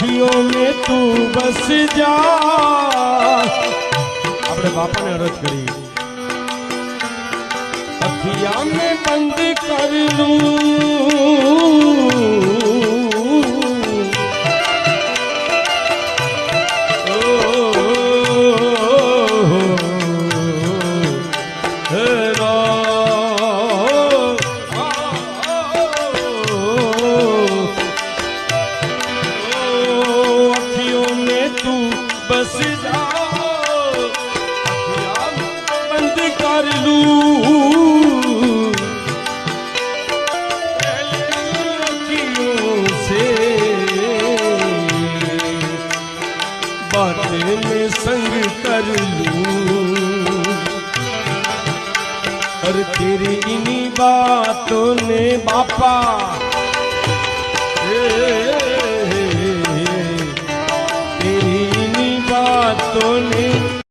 અખિયો में તું બસ જા. આપણે બાપાને અરજ કરી. અખિયા में બંધ કર લूं तू बस बंद कर लूँ। से बातें में संग कर लूँ। और तेरी इन्हीं बातों ने बापा ए, তোলে